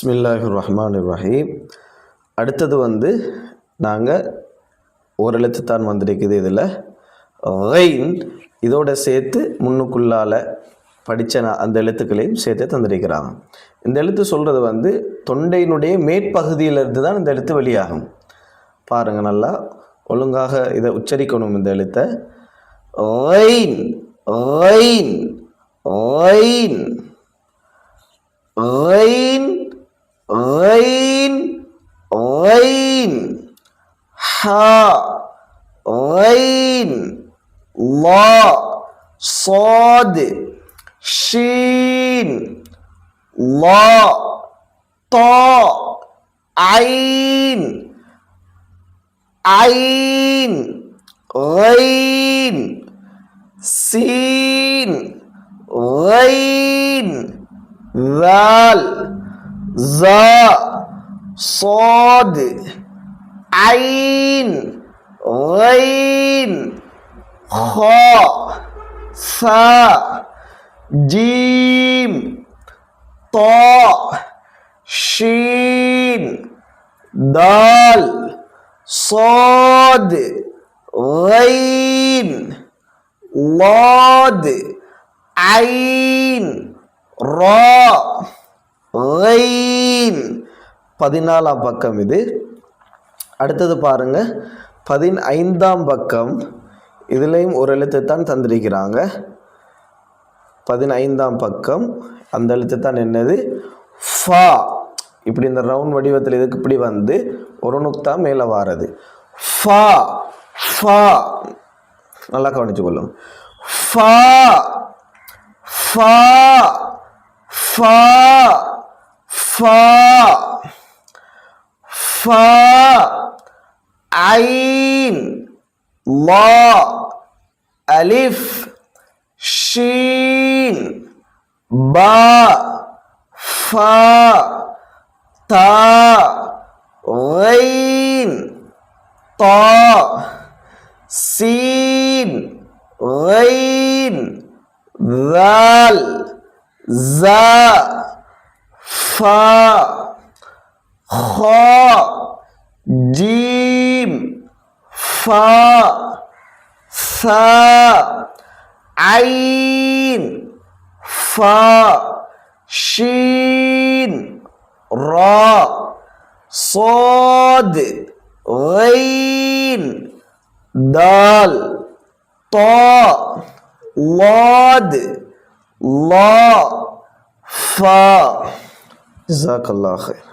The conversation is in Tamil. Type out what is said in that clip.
பிஸ்மில்லாஹி ரஹ்மான் ரஹீம் அடுத்தது வந்து நாங்கள் ஒரு எழுத்து தான் வந்திருக்குது இதில். ரெயின் இதோட சேர்த்து முன்னுக்குள்ளால் படித்த அந்த எழுத்துக்களையும் சேர்த்து தந்திருக்கிறாங்க இந்த எழுத்து சொல்கிறது வந்து தொண்டையினுடைய மேற்பகுதியிலிருந்து தான் இந்த எழுத்து வெளியாகும். பாருங்கள் நல்லா ஒழுங்காக இதை உச்சரிக்கணும் இந்த எழுத்தை. ரெயின் ரெயின் ரெயின் ரெயின் ঐন ঐন হা ঐন ল صاد شين لا طاء عين عين غين سين غين ذال زا صاد عين غين خاء ثاء جيم طاء شين دال صاد غين ضاد عين ரா غين பதினாலாம் பக்கம் இது. அடுத்தது பாருங்க. பதினைந்தாம் பக்கம். இதுலேயும் ஒரு எழுத்து தான் தந்திருக்கிறாங்க. பதினைந்தாம் பக்கம். அந்த எழுத்து தான் என்னது? ஃபா. இப்படி இந்த ரவுண்ட் வடிவத்தில் இதுக்கு இப்படி வந்து ஒரு நுக்தா மேலே வாரது. ஃபா. ஃபா. நல்லா கவனிச்சு கொள்ளும். ஃபா. ஃபா. ஃபா. ف عين لا ألف شين با فا تا غين طا سين غين ذال زا فا خا جيم فا ثا عين فا شين را صاد غين دال طاء ضاد لا فا Jazakallah